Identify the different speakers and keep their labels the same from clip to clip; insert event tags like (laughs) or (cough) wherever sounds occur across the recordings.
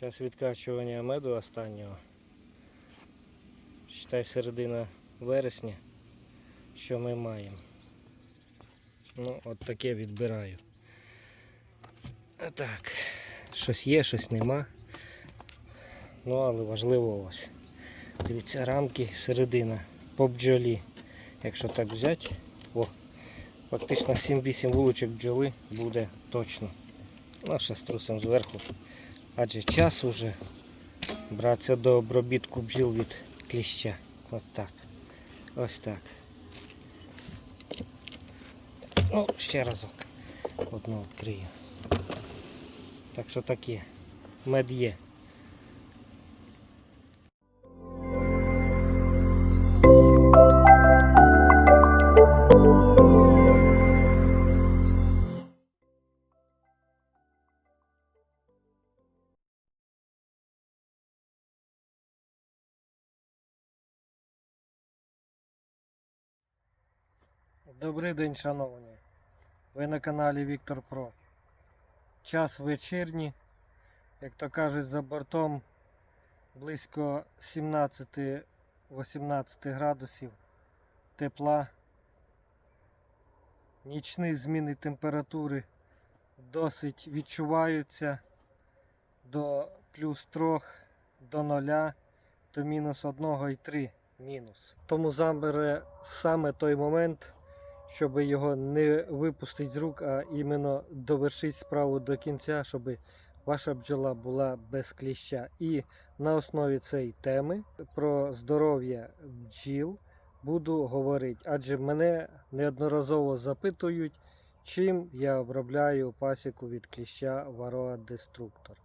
Speaker 1: Час відкачування меду останнього. Считай середина вересня, що ми маємо. Ну, от таке відбираю. Так, щось є, щось нема. Ну, але важливо ось. Дивіться, рамки, середина по бджолі. Якщо так взяти, о, фактично 7-8 вуличок бджоли буде точно. Ну, ще струсом зверху. Адже час уже братися до обробітку бджіл від кліща. Ось так. Ось так. Ну, ще разок. Одну відкрию. Так що таке. Мед є. Добрий день, шановні. Ви на каналі Віктор Про. Час вечірній, як то кажуть, за бортом близько 17-18 градусів тепла. Нічні зміни температури досить відчуваються до плюс 3 до 0 до мінус 1,3 мінус. Тому забере саме той момент, щоб його не випустити з рук, а іменно довершити справу до кінця, щоб ваша бджола була без кліща. І на основі цієї теми про здоров'я бджіл буду говорити, адже мене неодноразово запитують, чим я обробляю пасіку від кліща Varroa Destructor.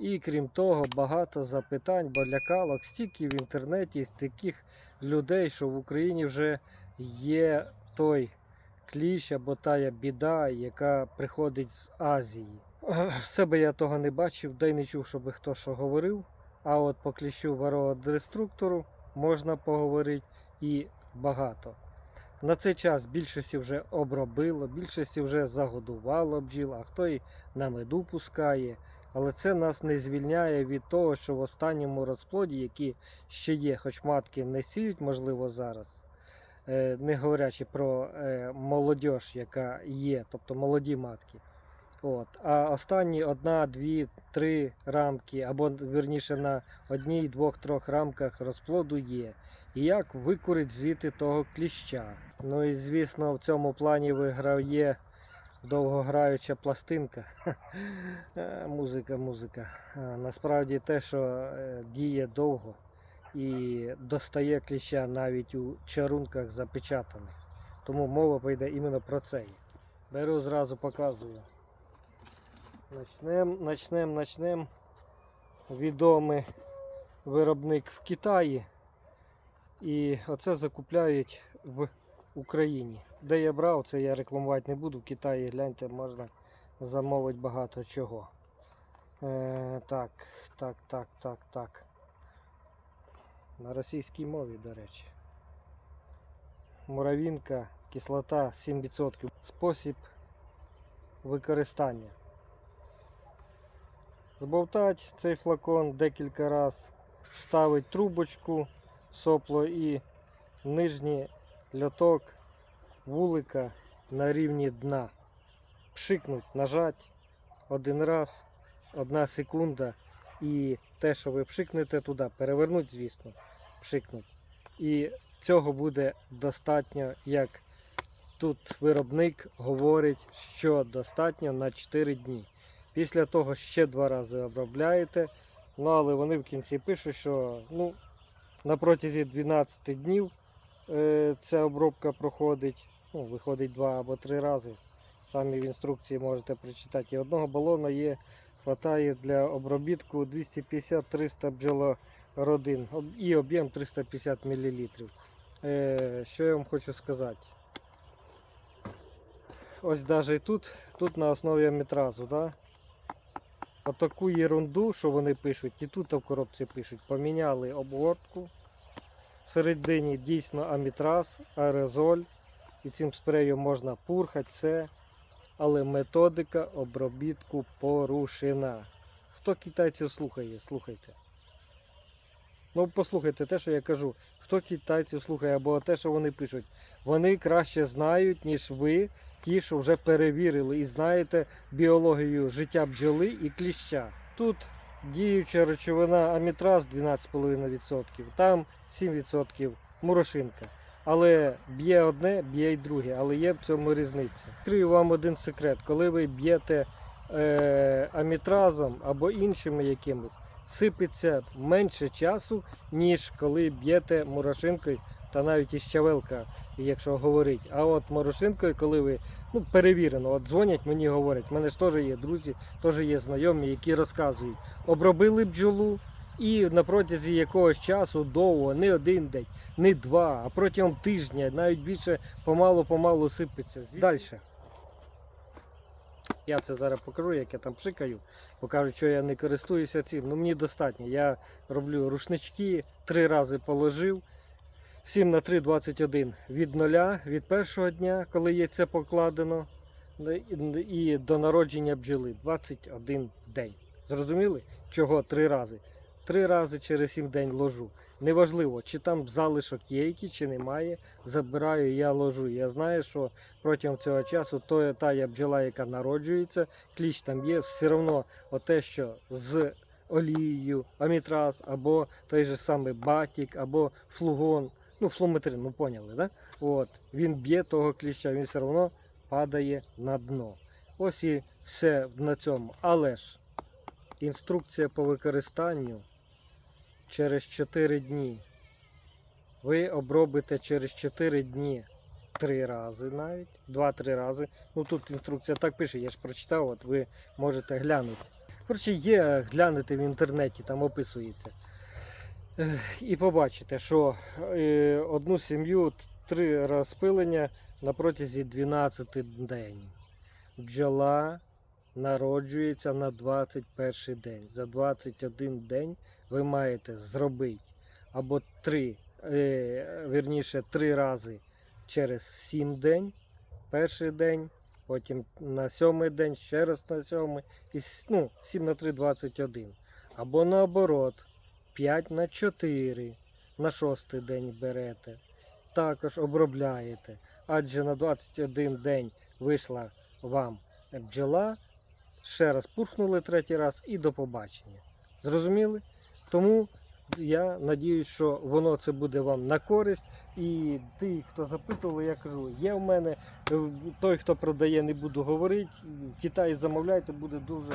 Speaker 1: І крім того, багато запитань, бо лякалок стільки в інтернеті з таких людей, що в Україні вже є той кліщ або тая біда, яка приходить з Азії. В себе я того не бачив, де й не чув, щоб хто що говорив. А от по кліщу Varroa Destructor можна поговорити і багато. На цей час більшості вже обробило, більшості вже загодувало бджіл, а хто й на меду пускає. Але це нас не звільняє від того, що в останньому розплоді, які ще є, хоч матки не сіють, можливо, зараз, не говорячи про е, молодь, яка є, тобто молоді матки. От. А останні одна, дві, три рамки, або вірніше на одній, двох, трьох рамках розплоду є. І як викурить звідти того кліща. Ну і звісно, в цьому плані виграє довгограюча пластинка. (laughs) Е, Музика, музика. Е, Насправді те, що е, діє довго і достає кліща навіть у чарунках запечатаних. Тому мова пойде іменно про це. Беру зразу показую. Начнем, начнем, начнем. Відомий виробник в Китаї. І оце закупляють в Україні. Де я брав, це я рекламувати не буду. В Китаї гляньте, можна замовити багато чого. Е, так, так, так, так, так. На російській мові, до речі. Муравінка, кислота 7%. Спосіб використання. Збовтати цей флакон декілька разів, вставити трубочку, сопло і нижній льоток вулика на рівні дна. Пшикнуть, нажать один раз, одна секунда. І те, що ви пшикнете туди, перевернуть, звісно, пшикнуть. І цього буде достатньо, як тут виробник говорить, що достатньо на 4 дні. Після того ще два рази обробляєте. Ну, але вони в кінці пишуть, що ну, на протязі 12 днів е, ця обробка проходить. Ну, виходить два або три рази. Самі в інструкції можете прочитати. І одного балона є, хватає для обробітку 250-300 бджолородин і об'єм 350 мл. Е, що я вам хочу сказати? Ось навіть тут, тут на основі амітразу, да? Отаку ерунду, що вони пишуть, і тут в коробці пишуть, поміняли обгортку. Всередині дійсно амітраз, аерозоль. І цим спреєм можна пурхати все. Але методика обробітку порушена. хто китайців слухає, слухайте. Ну, послухайте те, що я кажу. Хто китайців слухає, або те, що вони пишуть. Вони краще знають, ніж ви, ті, що вже перевірили і знаєте біологію життя бджоли і кліща. Тут діюча речовина амітраз 12,5%, там 7% мурошинка. Але б'є одне, б'є й друге, але є в цьому різниця. Відкрию вам один секрет. Коли ви б'єте е, амітразом або іншими якимись, сипеться менше часу, ніж коли б'єте мурошинкою та навіть і щавелка, якщо говорить. А от морошинкою, коли ви ну, перевірено, от дзвонять мені говорять, в мене ж теж є друзі, теж є знайомі, які розказують, обробили бджолу. І на протязі якогось часу довго, не один день, не два, а протягом тижня, навіть більше помалу-помалу сипеться. Далі. Я це зараз покажу, як я там пшикаю. Покажу, що я не користуюся цим. Ну мені достатньо. Я роблю рушнички, три рази положив. 7 на 3 21 від нуля, від першого дня, коли яйце покладено, і до народження бджоли 21 день. Зрозуміли? Чого три рази? Три рази через 7 день ложу. Неважливо, чи там залишок є який, чи немає. Забираю, я ложу. Я знаю, що протягом цього часу то, та бджола, яка народжується, кліщ там є, все одно те, що з олією, амітраз, або той же самий батік, або флугон, ну флуметрин, ну поняли, да? От, він б'є того кліща, він все одно падає на дно. Ось і все на цьому. Але ж інструкція по використанню через 4 дні. Ви обробите через 4 дні три рази навіть, 2-3 рази. Ну тут інструкція так пише, я ж прочитав, от ви можете глянути. Коротше, є, глянете в інтернеті, там описується. І побачите, що е, одну сім'ю три розпилення на протязі 12 день. Бджола народжується на 21 день. За 21 день ви маєте зробити або 3, е, вірніше, 3 рази через 7 день, перший день, потім на сьомий день, ще раз на сьомий, і ну, 7 на 3 21. Або наоборот, 5 на 4 на шостий день берете. Також обробляєте. Адже на 21 день вийшла вам бджола, ще раз пурхнули третій раз і до побачення. Зрозуміли? Тому я надіюсь, що воно це буде вам на користь. І ті, хто запитували, я кажу, є в мене е, той, хто продає, не буду говорити. В Китаї замовляйте, буде дуже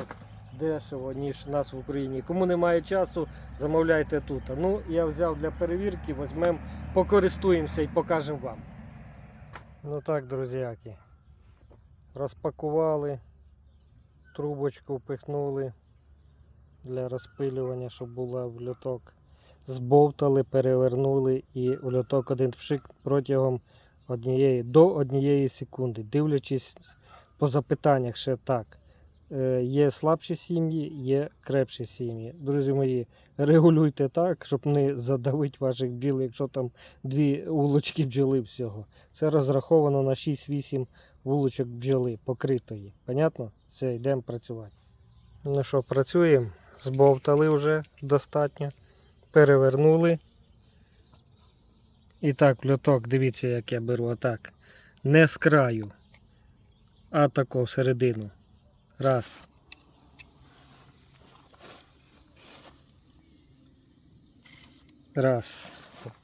Speaker 1: дешево, ніж нас в Україні. Кому немає часу, замовляйте тут. Ну, я взяв для перевірки, візьмемо, покористуємося і покажемо вам. Ну так, друзяки. Розпакували, трубочку впихнули для розпилювання, щоб була в льоток. Збовтали, перевернули і у льоток один пшик протягом однієї до однієї секунди. Дивлячись по запитаннях ще так. Е, Є слабші сім'ї, є крепші сім'ї. Друзі мої, регулюйте так, щоб не задавити ваших бджіл, якщо там дві улочки бджоли всього. Це розраховано на 6-8 вулочок бджоли покритої. Понятно? Все, йдемо працювати. Ну що, працюємо. Збовтали вже достатньо. Перевернули. І так, льоток, дивіться, як я беру отак. Не з краю, а тако всередину. Раз. Раз.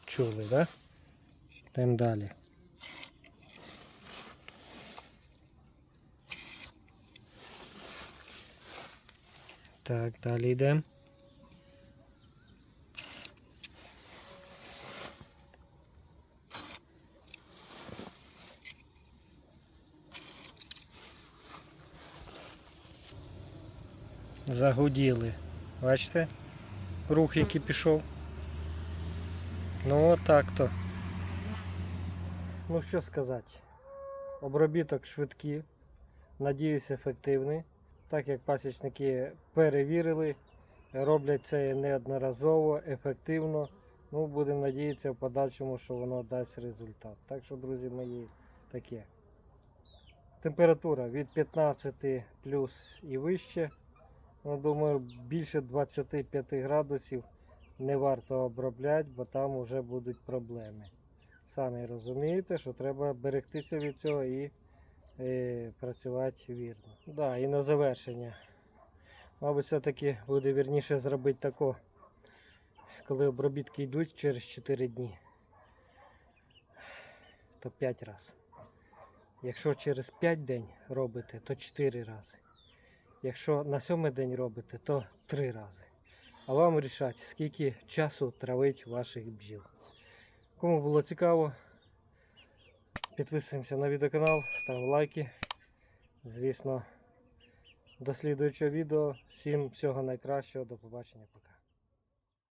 Speaker 1: Чули, да? Йдемо далі. Так, далі йдемо. Загуділи. Бачите? Рух, який пішов. Ну отак то. Ну що сказати. Обробіток швидкий. Надіюсь, ефективний. Так як пасічники перевірили, роблять це неодноразово, ефективно. Ну, будемо надіятися в подальшому, що воно дасть результат. Так що, друзі мої, таке. Температура від 15 плюс і вище. Ну, думаю, більше 25 градусів не варто обробляти, бо там вже будуть проблеми. Самі розумієте, що треба берегтися від цього і працювати вірно. Да, і на завершення. Мабуть, все-таки буде вірніше зробити тако, коли обробітки йдуть через 4 дні, то 5 разів. Якщо через 5 день робите, то 4 рази. Якщо на сьомий день робите, то 3 рази. А вам рішати, скільки часу травить ваших бджіл. Кому було цікаво, підписуємося на відеоканал, ставимо лайки. Звісно, до слідуючого відео. Всім всього найкращого, до побачення, пока.